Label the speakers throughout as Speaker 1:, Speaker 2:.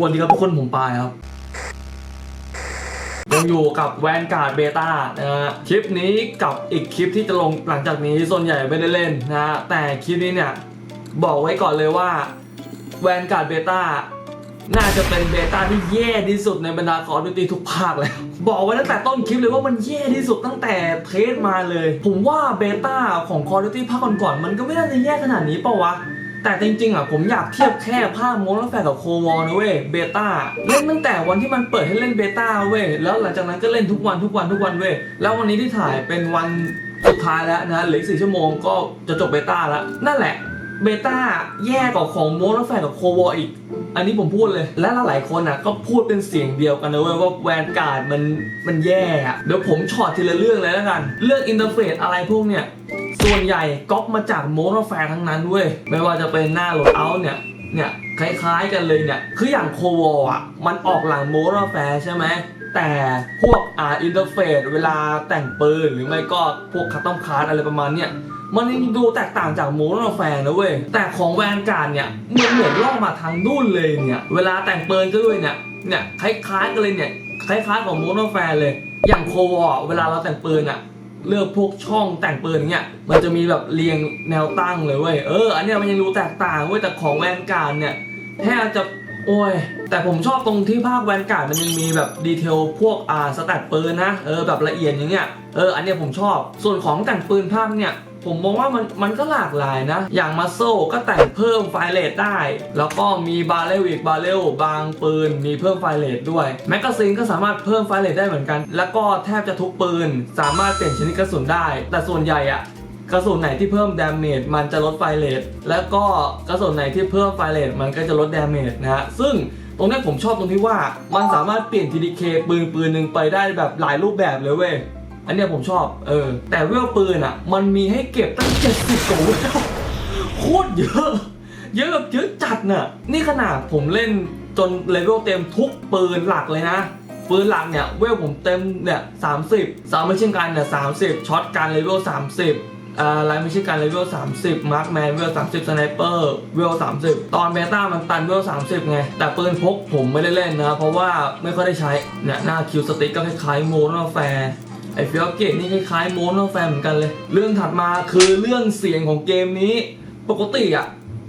Speaker 1: วันนี้ครับทุกคนผมปายครับยังอยู่กับแวนการ์ดเบต้านะฮะคลิปนี้กับอีกคลิปที่จะลงหลังจากนี้ส่วนใหญ่ไม่ได้เล่นนะฮะแต่คลิปนี้เนี่ยบอกไว้ก่อนเลยว่าแวนการ์ดเบต้าน่าจะเป็นเบต้าที่แย่ที่สุดในบรรดาคอร์ดตีทุกภาคเลยบอกไว้ตั้งแต่ต้นคลิปเลยว่ามันแย่ที่สุดตั้งแต่เทสมาเลย ผมว่าเบต้าของคอร์ดตีภาคก่อนๆมันก็ไม่น่าจะแย่ขนาดนี้เปล่าวะ แต่จริงๆอะผมอยากเทียบแค่ภาคโมโนแฟกับโควอลนะเว้ยเบต้าเล่นตั้งแต่วันที่มันเปิดให้เล่นเบต้าเว้ยแล้วหลังจากนั้นก็เล่นทุกวันทุกวันทุกวันเว้ยแล้ววันนี้ที่ถ่ายเป็นวันสุดท้ายแล้วนะเหลืออีกสี่ชั่วโมงก็จะจบเบต้าแล้วนั่นแหละ เบต้าแย่กว่าของโมโนแฟร์กับโควอลอีก อันนี้ผมพูดเลย และหลายคนอะก็พูดเป็นเสียงเดียวกันนะเว้ยว่าแวนการ์ดมันมันแย่อะเดี๋ยวผมช็อตทีละเรื่องเลยแล้วกัน เรื่องอินเทอร์เฟซอะไรพวกเนี้ยส่วนใหญ่ก๊อปมาจากโมโนแฟร์ทั้งนั้นเว้ย ไม่ว่าจะเป็นหน้าโหลดเอาเนี่ยเนี่ยคล้ายๆกันเลยเนี่ย คืออย่างโควออะมันออกหลังโมโนแฟร์ใช่ไหมแต่พวกอ่าอินเทอร์เฟซเวลาแต่งปืนหรือไม่ก็พวกคัตตอมคาร์ดอะไรประมาณเนี่ย มันยังดูแตกต่างจากโมโนแฟร์นะเว้ย แต่ของแวนการ์ดเนี่ยมันเหมือนล่องมาทางนู่นเลยเนี่ย เวลาแต่งปืนก็ด้วยเนี่ย เนี่ยคล้ายๆกันเลยเนี่ย คล้ายๆของโมโนแฟร์เลย อย่างโควอเวลาเราแต่งปืนอะเลือกพวกช่องแต่งปืนอย่างเงี้ย มันจะมีแบบเรียงแนวตั้งเลยเว้ย เออ อันเนี้ยมันยังดูแตกต่างเว้ย แต่ของแวนการ์ดเนี่ยแทบจะ โอ้ย แต่ผมชอบตรงที่ภาคแวนการ์ดมันยังมีแบบดีเทลพวกอ่าสแตทปืนนะ เออแบบละเอียดอย่างเงี้ย เออ อันเนี้ยผมชอบ ส่วนของแต่งปืนภาคเนี่ย ผมมองว่ามันมันก็หลากหลายนะ อย่างมาโซก็แต่งเพิ่มไฟเลทได้ แล้วก็มีบาเรลอีกบาเรลบางปืน มีเพิ่มไฟเลทด้วย แมกกาซีนก็สามารถเพิ่มไฟเลทได้เหมือนกัน แล้วก็แทบจะทุกปืน สามารถเปลี่ยนชนิดกระสุนได้ แต่ส่วนใหญ่อะกระสุนไหนที่เพิ่มดาเมจมันจะลดไฟเลทแล้วก็กระสุนไหนที่เพิ่มไฟเลทมันก็จะลดดาเมจนะฮะซึ่งตรงนี้ผมชอบตรงที่ว่ามันสามารถเปลี่ยน TDK ปืนปืนหนึ่งไปได้แบบหลายรูปแบบเลยเว้ย อันเนี้ยผมชอบ เออ แต่เวลปืนอะ มันมีให้เก็บตั้ง70กว่าเวลโคตรเยอะ เยอะแบบเยอะจัดน่ะ นี่ขนาดผมเล่นจนเลเวลเต็มทุกปืนหลักเลยนะ ปืนหลักเนี่ย เวลผมเต็มเนี่ยสามสิบสามไม่เช่นกันเนี่ยสามสิบช็อตการเลเวลสามสิบอ่าไลน์ไม่ใช่การเลเวล30 มาร์คแมนเวล30สไนเปอร์เวล30 ตอนเบต้ามันตันเวล30 ไง แต่ปืนพกผมไม่ได้เล่นนะ เพราะว่าไม่ค่อยได้ใช้เนี่ยหน้าคิวสติ๊กก็คล้ายๆโมโนแฟร์ ไอฟิลเกตนี่คล้ายๆโมโนแฟร์เหมือนกันเลย เรื่องถัดมาคือเรื่องเสียงของเกมนี้ ปกติอะ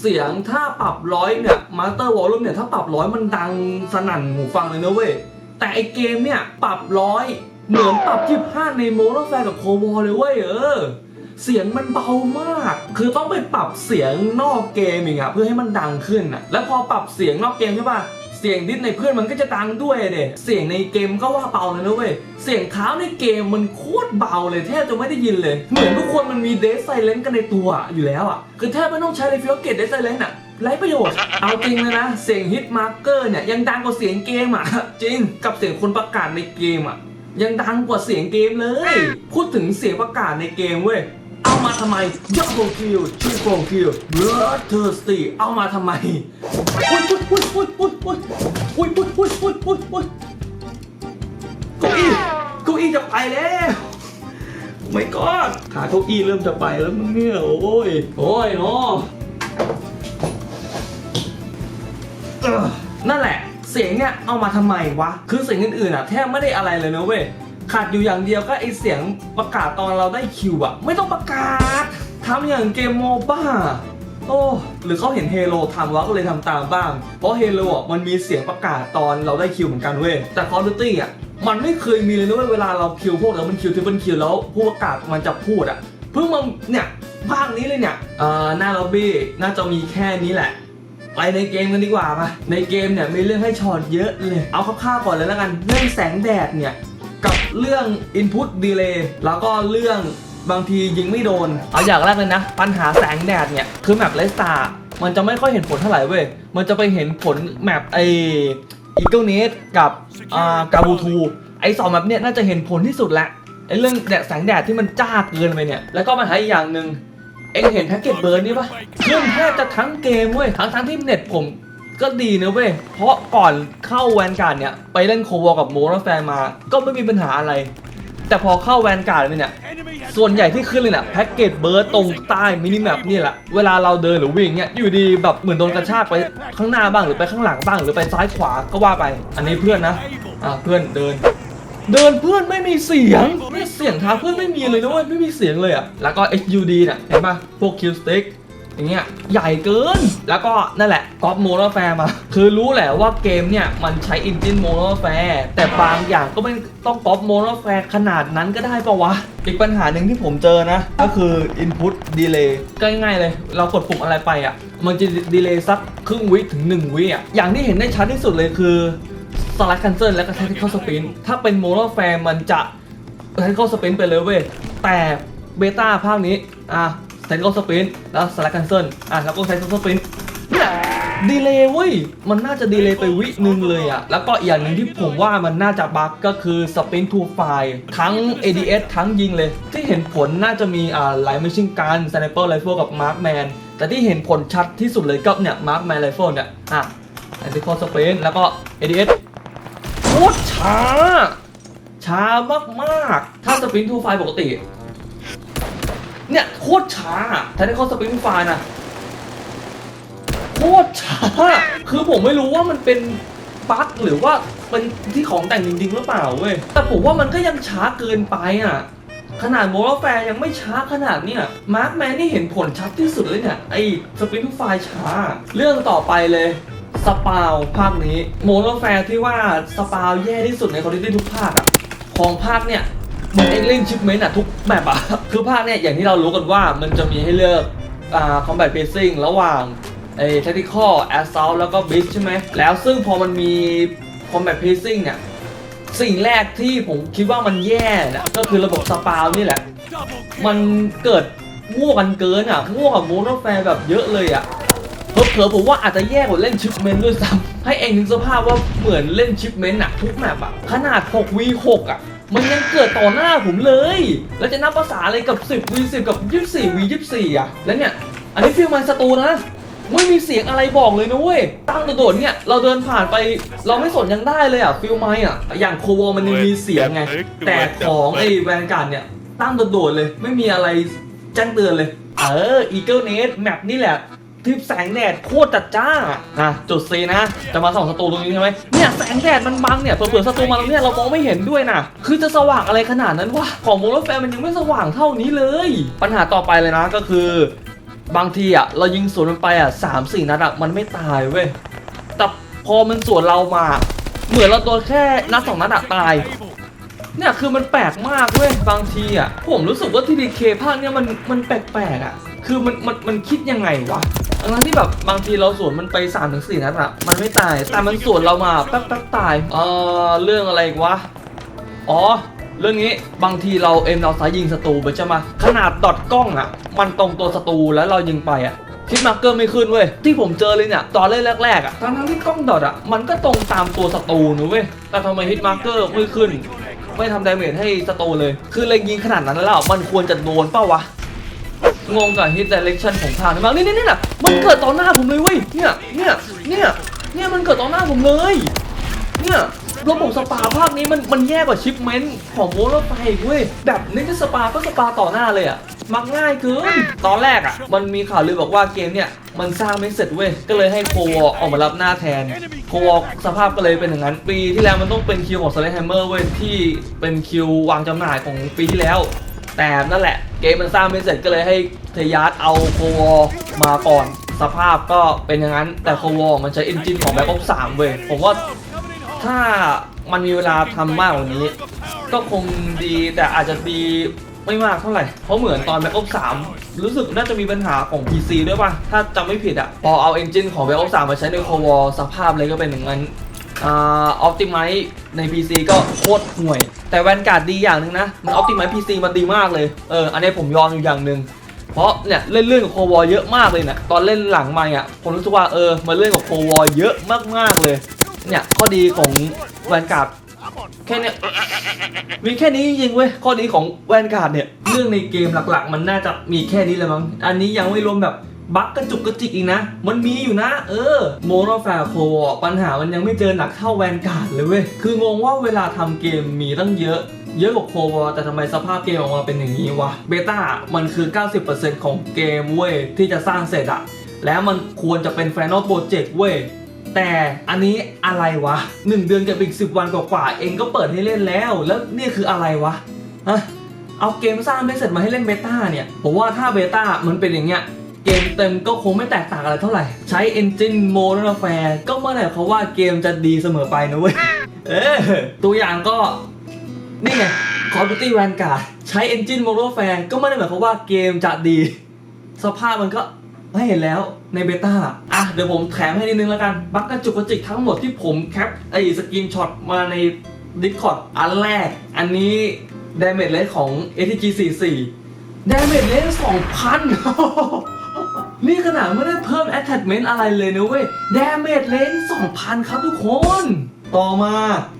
Speaker 1: เสียงถ้าปรับร้อยเนี่ยมาสเตอร์วอลลุ่มเนี่ยถ้าปรับร้อยมันดังสนั่นหูฟังเลยนะเว้ย แต่ไอเกมเนี่ยปรับร้อยเหมือนปรับยี่ห้าในโมโนแฟร์กับโควอลเลยเว้ยเออ เสียงมันเบามาก คือต้องไปปรับเสียงนอกเกมอีกอะเพื่อให้มันดังขึ้นอะแล้วพอปรับเสียงนอกเกมใช่ป่ะ เสียงดิสในเพื่อนมันก็จะดังด้วยเด็เสียงในเกมก็ว่าเบาเลยนะเว้ย เสียงเท้าในเกมมันโคตรเบาเลยแทบจะไม่ได้ยินเลย เหมือนทุกคนมันมีเดสไซเลนต์กันในตัวอยู่แล้วอะ คือแทบไม่ต้องใช้เลยฟิลเกตเดสไซเลนต์อะไร้ประโยชน์ เอาจริงเลยนะ เสียงฮิตมาร์เกอร์เนี่ยยังดังกว่าเสียงเกมอะ จริง กับเสียงคนประกาศในเกมอะ ยังดังกว่าเสียงเกมเลย พูดถึงเสียงประกาศในเกมเว้ย เอามาทำไมยับโบคิวชิโบคิวเลือเทอร์สตีเอามาทำไมอุ้ยอุ้ยอุ้ยอุ้ยอุ้ยอุ้ยอุ้ยอุ้ยอุ้ยอุ้ยอุ้ยเก้าอี้เก้าอี้จะไปแล้วไม่กอดขาเก้าอี้เริ่มจะไปแล้วมึงเนี่ยโอ้ยโอ้ยเนาะเออนั่นแหละเสียงเนี่ยเอามาทำไมวะ คือเสียงอื่นๆอะแทบไม่ได้อะไรเลยนะเว้ย ขาดอยู่อย่างเดียวก็ไอเสียงประกาศตอนเราได้คิวอะไม่ต้องประกาศทำอย่างเกมโมบ้าโอ้หรือเขาเห็นเฮโ o ทำวะก็เลยทำตามบ้าง เพราะเฮโ o อะมันมีเสียงประกาศตอนเราได้คิวเหมือนกันเว้ย แต่ Call of Duty อะมันไม่เคยมีเลยนะเว้ยเวลาเราคิวพวกแล้วมันคิวที่เป็นคิวแล้วผู้ประกาศมันจะพูดอะ เพิ่งมาเนี่ยภาคนี้เลยเนี่ยเอ่าหน้าล็อบบี้น่าจะมีแค่นี้แหละ ไปในเกมกันดีกว่าปะในเกมเนี่ยมีเรื่องให้ช็อตเยอะเลย เอาคร่าวๆก่อนเลยแล้วกัน เรื่องแสงแดดเนี่ย กับเรื่อง Input Delay แล้วก็เรื่องบางทียิงไม่โดน เอาอย่างแรกเลยนะ ปัญหาแสงแดดเนี่ย คือแมปเลสตามันจะไม่ค่อยเห็นผลเท่าไหร่เว้ย มันจะไปเห็นผลแมปไออีเกิลเนสกับอ่ากาบูทูไอสองแมปเนี่ยน่าจะเห็นผลที่สุดละไอเรื่องแดดแสงแดดที่มันจ้าเกินไปเนี่ย แล้วก็ปัญหาอีกอย่างหนึ่งเอ็งเห็นแพ็กเกจเบิร์นนี่ปะขึ้นแทบจะทั้งเกมเว้ยทั้งทั้งที่เน็ตผม ก็ดีนะเว้ย เพราะก่อนเข้าแวนการ์ดเนี่ย ไปเล่นโควอกับโมโนแฟนมา ก็ไม่มีปัญหาอะไร แต่พอเข้าแวนการ์ดไปเนี่ย ส่วนใหญ่ที่ขึ้นเลยน่ะแพ็กเกจเบิร์ดตรงใต้มินิแมปนี่แหละ เวลาเราเดินหรือวิ่งเนี่ยอยู่ดีแบบเหมือนโดนกระชากไปข้างหน้าบ้างหรือไปข้างหลังบ้างหรือไปซ้ายขวาก็ว่าไป อันนี้เพื่อนนะ อ่าเพื่อนเดินเดินเพื่อนไม่มีเสียงเนี่ยเสียงเท้าเพื่อนไม่มีเลยนะเว้ยไม่มีเสียงเลยอะแล้วก็ HUD เนี่ยเห็นปะพวก Q stick อย่างเงี้ยใหญ่เกิน แล้วก็นั่นแหละก๊อปโมโนแฟร์มา คือรู้แหละว่าเกมเนี่ย มันใช้อินจินโมโนแฟร์แต่บางอย่างก็ไม่ต้องก๊อปโมโนแฟร์ขนาดนั้นก็ได้ปะวะ อีกปัญหาหนึ่งที่ผมเจอนะ ก็คือ Input Delay ก็ง่ายๆเลย เรากดปุ่มอะไรไปอะ มันจะดีเลย์สักครึ่งวิถึง 1 วิอะ อย่างที่เห็นได้ชัดที่สุดเลยคือสไลด์คันเซิลและก็ tactical sprint ถ้าเป็นโมโนแฟร์มันจะ tactical sprint ไปเลยเว้ยแต่เบต้าภาคนี้อะ tactical sprint แล้ว slide cancel อะแล้วก็ tactical sprint เนี่ยดีเลย์เว้ย มันน่าจะดีเลย์ไปวิหนึ่งเลยอะแล้วก็อีกอย่างหนึ่งที่ผมว่ามันน่าจะบั๊กก็คือ sprint to fire ทั้ง ADS ทั้งยิงเลย ที่เห็นผลน่าจะมีอ่าไลท์มิชิงกัน sniper rifle กับ markman แต่ที่เห็นผลชัดที่สุดเลยก็เนี่ย markman rifle เนี่ยอะ tactical sprint แล้วก็ ADS โคตรช้า ช้ามาก ๆ ถ้าสปินทูไฟปกติ เนี่ยโคตรช้าถ้าได้เข้าสปรินทูไฟนะโคตรช้า คือผมไม่รู้ว่ามันเป็นบั๊กหรือว่าเป็นที่ของแต่งจริงๆหรือเปล่าเว้ย แต่ผมว่ามันก็ยังช้าเกินไปอะ ขนาดโมโลแฟร์ยังไม่ช้าขนาดเนี้ยมาร์คแมนนี่เห็นผลชัดที่สุดเลยเนี่ย ไอ้สปรินทูไฟช้า เรื่องต่อไปเลยสปาวภาคนี้ โมโนแฟร์ที่ว่าสปาวแย่ที่สุดในคอร์ดิตี้ทุกภาคอะของภาคเนี่ย มันเอ็กเล่นชิปเมนต์อะทุกแบบอะคือภาคเนี่ยอย่างที่เรารู้กันว่ามันจะมีให้เลือกอ่าคอมแบทเพซซิ่งระหว่างไอ้ทคติคอแอสซ t แล้วก็บิชใช่ไหมแล้วซึ่งพอมันมีคอมแบทเพซซิ่งเนี่ยสิ่งแรกที่ผมคิดว่ามันแย่เนี่ยก็คือระบบสปาวนี่แหละ มันเกิดมั่วกันเกินอะมั่วกับโมโนแฟร์แบบเยอะเลยอะเผลอๆผมว่าอาจจะแย่กว่าเล่นชิปเมนด้วยซ้ำให้เองนึกสภาพว่าเหมือนเล่นชิปเมนต์อะทุกแมปอะขนาด 6 v 6อะ มันยังเกิดต่อหน้าผมเลย แล้วจะนับภาษาอะไรกับ 10 v 10 กับ 24 v 24อะแล้วเนี่ย อันนี้ฟิลมันสตูนะ ไม่มีเสียงอะไรบอกเลยนะเว้ย ตั้งโดดๆเนี่ย เราเดินผ่านไป เราไม่สนยังได้เลยอะฟิลไมค์อะอย่างโควมันยังมีเสียงไง แต่ของไอ้แวนการ์ดเนี่ย ตั้งโดดๆเลย ไม่มีอะไรแจ้งเตือนเลย เออ Eagle Nest แมปนี่แหละ ทิปแสงแดดโคตรจัดจ้าอะจุด C นะ จะมาส่องศัตรูตรงนี้ใช่ไหมเนี่ยแสงแดดมันบังเนี่ยเผื่อศัตรูมาตรงเนี้ยเรามองไม่เห็นด้วยนะคือจะสว่างอะไรขนาดนั้นวะของโมโลแฟมันยังไม่สว่างเท่านี้เลย ปัญหาต่อไปเลยนะก็คือบางทีอะเรายิงสวนมันไปอะสามสี่นัดอะมันไม่ตายเว้ยแต่พอมันสวนเรามา เหมือนเราตัวแค่นัดสองนัดอะตายเนี่ยคือมันแปลกมากเว้ยบางทีอะผมรู้สึกว่าทีดีเคภาคเนี่ยมันมันแปลกๆอะ คือมันมันมันคิดยังไงวะทั้งที่แบบบางทีเราสวนมันไป3าถึงสีนัดอะมันไม่ตาย แต่มันสวนเรามาแป๊บแป๊บตาย เออเรื่องอะไรวะ อ๋อ เรื่องนี้บางทีเราเอ็มเราสายยิงศัตรูไปใช่ไหมขนาดดอทกล้องอะมันตรงตัวศัตรูแล้วเรายิงไปอะคิดมาร์กเกอร์ไม่ขึ้นเว้ยที่ผมเจอเลยเนี่ยตอนเล่นแรกๆอะทั้งทั้งที่กล้องดอทอะมันก็ตรงตามตัวศัตรูนะเว้ยแต่ทำไมฮิตมาร์กเกอร์ไม่ขึ้น ไม่ทำดาเมจให้สโตเลย คือเล็งยิงขนาดนั้นแล้วมันควรจะโดนเป้าวะ งงกับฮิต i r e c t ชันของทางนี้มากนี่นี่นี่น่ะมันเกิดต่อหน้าผมเลยเว้ยเนี่ยเนี่ยเนี่ยเนี่ยมันเกิดต่อหน้าผมเลย เนี่ยระบบสปาภาคนี้มันมันแย่กว่าชิปเมนต์ของโมโลไฟอีกเว้ยแบบนี้ก็สปาก็สปาต่อหน้าเลยอะมักง่ายเกินตอนแรกอะมันมีข่าวลือบอกว่าเกมเนี่ยมันสร้างไม่เสร็จเว้ยก็เลยให้โควอออกมารับหน้าแทนโควอสภาพก็เลยเป็นอย่างนั้นปีที่แล้วมันต้องเป็นคิวของ s l a แฮมเมอร์เว้ยที่เป็นคิววางจำหน่ายของปีที่แล้ว แต่นั่นแหละ เกมมันสร้างไม่เสร็จก็เลยให้เทยาร์ดเอาโควอมาก่อน สภาพก็เป็นอย่างนั้นแต่โควอมันใช้เอนจินของแบ็คออฟสามเว้ยผมว่าถ้ามันมีเวลาทำมากกว่านี้ ก็คงดีแต่อาจจะดีไม่มากเท่าไหร่ เพราะเหมือนตอน Black Ops 3รู้สึกน่าจะมีปัญหาของ PC ด้วยป่ะ ถ้าจำไม่ผิดอะพอเอาเอนจินของ Black Ops 3มาใช้ใน Cold War สภาพเลยก็เป็นอย่างนั้น อออ t ติ i z e ใน PC ก็โคตรห่วย แต่แวนการ์ดดีอย่างหนึ่งนะ มันออ t ติ i z e PC มันดีมากเลย เออ อันนี้ผมยอมอยู่อย่างหนึ่งเพราะเนี่ยเล่นเรื่องกับโควอเยอะมากเลยนะตอนเล่นหลังไม่อะผมรู้สึกว่าเออมาเล่นกับโควอเยอะมากๆเลย เนี่ยข้อดีของแวนการ์ดแค่เนี้ยมีแค่นี้จริงเว้ยข้อดีของแวนการ์ดเนี่ยเรื่องในเกมหลักๆ มันน่าจะมีแค่นี้เลยมั้งอันนี้ยังไม่รวมแบบ บั๊กกระจุกกระจิกอีกนะ มันมีอยู่นะ เออโมโนแฟร์โควอปัญหามันยังไม่เจอหนักเท่าแวนการ์ดเลยเว้ย คืองงว่าเวลาทำเกมมีตั้งเยอะเยอะกว่าโควอแต่ทำไมสภาพเกมออกมาเป็นอย่างนี้วะ เบต้ามันคือ 90%ของเกมเว้ย ที่จะสร้างเสร็จอะแล้วมันควรจะเป็น Final Project เว้ย แต่อันนี้อะไรวะ 1 เดือนกับอีก 10 วันกว่าๆเองก็เปิดให้เล่นแล้ว แล้วนี่คืออะไรวะฮะเอาเกมสร้างไม่เสร็จมาให้เล่นเบต้าเนี่ย ผมว่าถ้าเบต้ามันเป็นอย่างเงี้ย เกมเต็มก็คงไม่แตกต่างอะไรเท่าไหร่ ใช้ Engine Modern Warfare ก็เมื่อไหร่เขาว่าเกมจะดีเสมอไปนะเว้ยเออตัวอย่างก็ นี่ไง Call of Duty Vanguard ใช้ Engine Modern Warfare ก็ไม่ได้หมายความว่าเกมจะดี สภาพมันก็ให้เห็นแล้วในเบต้าอะเดี๋ยวผมแถมให้นิดนึงแล้วกัน บักกระจุกกระจิกทั้งหมดที่ผมแคปไอ้สกรีนช็อตมาใน Discord อันแรก อันนี้ Damage Rate ของ ATG 44 Damage Rate 2,000 นี่ขนาดไม่ได้เพิ่ม attachment อะไรเลยนะเว้ย Damage Rate 2,000 ครับทุกคน ต่อมา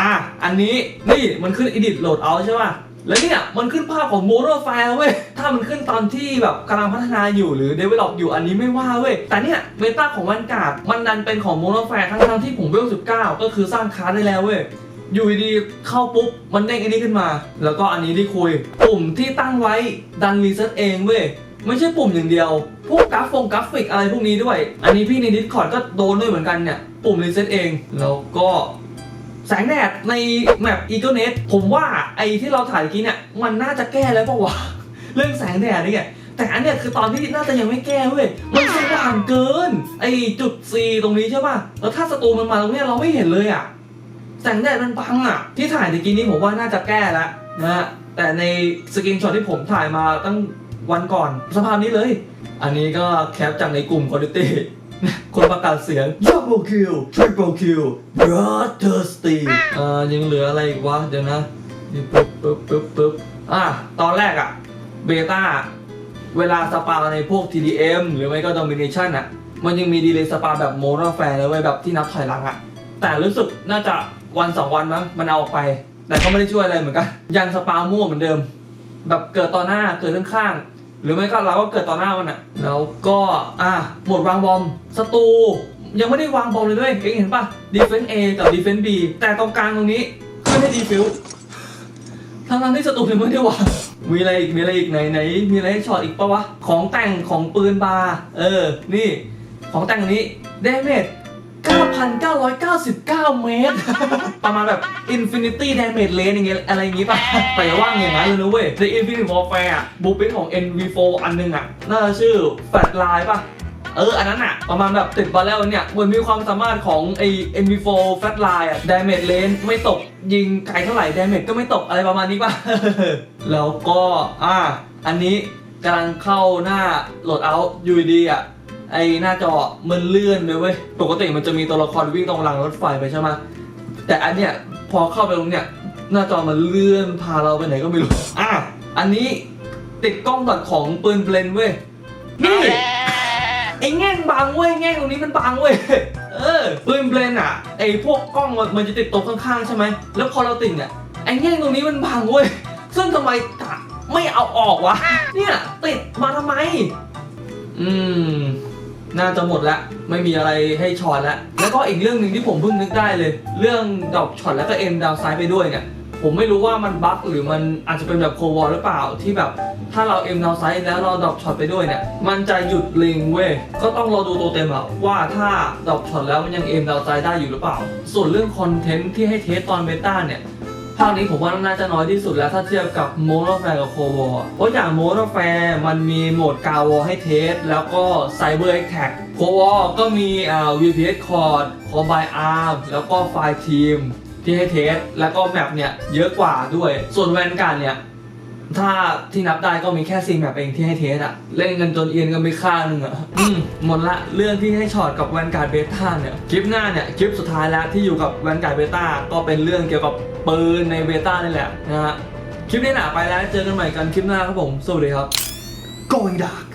Speaker 1: อะ อันนี้ นี่มันขึ้น Edit Loadout ใช่ป่ะแล้วเนี่ย มันขึ้นภาพของ Motor File เว้ย ถ้ามันขึ้นตอนที่แบบกำลังพัฒนาอยู่หรือ Develop อยู่อันนี้ไม่ว่าเว้ย แต่เนี่ยเมตาของวันกาดมันดันเป็นของ Motor File ทั้งๆที่ผมเวล19 ก็คือสร้างคลาสได้แล้วเว้ย อยู่ดีๆเข้าปุ๊บ มันเด้งอันนี้ขึ้นมา แล้วก็อันนี้ที่คุย ปุ่มที่ตั้งไว้ดันรีเซ็ตเองเว้ย ไม่ใช่ปุ่มอย่างเดียว พวกกราฟงกราฟิกอะไรพวกนี้ด้วย อันนี้พี่ใน Discord ก็โดนด้วยเหมือนกันเนี่ย ปุ่มรีเซ็ตเอง แล้วก็แสงแดดในแมป Eagle Net ผมว่าไอ้ที่เราถ่ายเมื่อกี้เนี่ย มันน่าจะแก้แล้วปะวะ เรื่องแสงแดดเนี่ยแต่อันเนี้ยคือตอนที่น่าจะยังไม่แก้เว้ย มันสว่างเกิน ไอจุด C ตรงนี้ใช่ป่ะ แล้วถ้าศัตรูมันมาตรงเนี้ยเราไม่เห็นเลยอะ แสงแดดมันบังอะ ที่ถ่ายตะกี้นี้ผมว่าน่าจะแก้แล้วนะฮะ แต่ในสกินช็อตที่ผมถ่ายมาตั้ง วันก่อนสภาพนี้เลย อันนี้ก็แคปจากในกลุ่ม Quality คนประกาศเสียง Double Kill Triple Kill Bloodthirsty เอ่อยังเหลืออะไรอีกวะเดี๋ยวนะปึ๊บปึ๊บปึ๊บปึ๊บอะตอนแรกอะเบต้าเวลาสปาในพวก TDM หรือไม่ก็ Domination อะมันยังมีดีเลยสปาแบบโมโนแฟร์เลยเว้ยแบบที่นับถอยหลังอะแต่รู้สึกน่าจะวันสองวันมั้งมันเอาออกไป แต่ก็ไม่ได้ช่วยอะไรเหมือนกัน ยังสปามั่วเหมือนเดิม แบบเกิดต่อหน้าเกิดข้างๆ หรือไม่ก็เราก็เกิดต่อหน้ามันอะ แล้วก็อะหมดวางบอมศัตรูยังไม่ได้วางบอมเลยด้วยเองเห็นปะ Defense A กับ Defense B แต่ตรงกลางตรงนี้ขึ้นให้ Defuse ทั้งๆที่ศัตรูยังไม่ได้วางมีอะไรอีก มีอะไรอีกไหนไหน มีอะไรให้ช็อตอีกปะวะ ของแต่งของปืนบา เออ นี่ ของแต่งอันนี้ Damage 9,999 เมตร ประมาณแบบ Infinity Damage Range อย่างเงี้ยอะไรอย่างงี้ป่ะ แต่อย่าว่างอย่างนั้นเลยนะเว้ยใน Infinity Warfare อะบุ๊กเป็นของ NV4 อันนึงอะน่าจะชื่อ Fat Line ป่ะเออ อันนั้นอะประมาณแบบติดบอลแล้วเนี่ยเหมือนมีความสามารถของไอ้ NV4 Fat Line อะ Damage Range ไม่ตก ยิงไกลเท่าไหร่ Damage ก็ไม่ตกอะไรประมาณนี้ป่ะ แล้วก็ อ่า อันนี้กำลังเข้าหน้าโหลดเอาอยู่ดีอะ ไอ้หน้าจอมันเลื่อนเลยเว้ย ปกติมันจะมีตัวละครวิ่งตรงรางรถไฟไปใช่ไหมแต่อันเนี้ยพอเข้าไปตรงเนี้ยหน้าจอมันเลื่อนพาเราไปไหนก็ไม่รู้ อะ อันนี้ติดกล้องตัดของปืนเบลนเว้ย นี่ไอ้แง่งบางเว้ยแง่งตรงนี้มันบางเว้ย เออปืนเบลนอะไอ้พวกกล้องมันมันจะติดตรงข้างๆใช่ไหม แล้วพอเราติดเนี่ยไอ้แง่งตรงนี้มันบางเว้ย ซึ่งทำไมกะไม่เอาออกวะ เนี่ยติดมาทำไม อืม น่าจะหมดแล้วไม่มีอะไรให้ช็อตแล้วแล้วก็อีกเรื่องหนึ่งที่ผมเพิ่งนึกได้เลย เรื่องดอกช็อตแล้วก็เอ็มดาวไซด์ไปด้วยเนี่ยผมไม่รู้ว่ามันบั๊กหรือมันอาจจะเป็นแบบโควอลหรือเปล่าที่แบบถ้าเราเอ็มดาวไซด์แล้วเราดรอปช็อตไปด้วยเนี่ย มันจะหยุดลิงเว้ย ก็ต้องรอดูตัวเต็มอะว่าถ้าดรอปช็อตแล้วมันยังเอ็มดาวไซด์ได้อยู่หรือเปล่า ส่วนเรื่องคอนเทนต์ที่ให้เทสตอนเบต้าเนี่ย ภาคนี้ผมว่าน่าจะน้อยที่สุดแล้วถ้าเทียบกับโมโนแฟร์กับโควอเพราะอย่างโมโนแฟร์มันมีโหมดกาวอให้เทส แล้วก็ไซเบอร์เอ็กแท็กโควอก็มีอ่า VPS คอร์ดคอมไบอาร์มแล้วก็ไฟล์ทีมที่ให้เทส แล้วก็แมปเนี่ยเยอะกว่าด้วย ส่วนแวนการ์ดเนี่ย ถ้าที่นับได้ก็มีแค่ซีแมปเองที่ให้เทสอะเล่นกันจนเอียนกันไปข้างหนึงอะอืมหมดละเรื่องที่ให้ช็อตกับแวนการ์ดเบต้าเนี่ยคลิปหน้าเนี่ยคลิปสุดท้ายแล้วที่อยู่กับแวนการ์ดเบต้าก็เป็นเรื่องเกี่ยวกับปืนในเบต้านี่แหละนะฮะคลิปนี้หนาไปแล้วเจอกันใหม่กันคลิปหน้าครับผมสวัสดีครับ Going Dark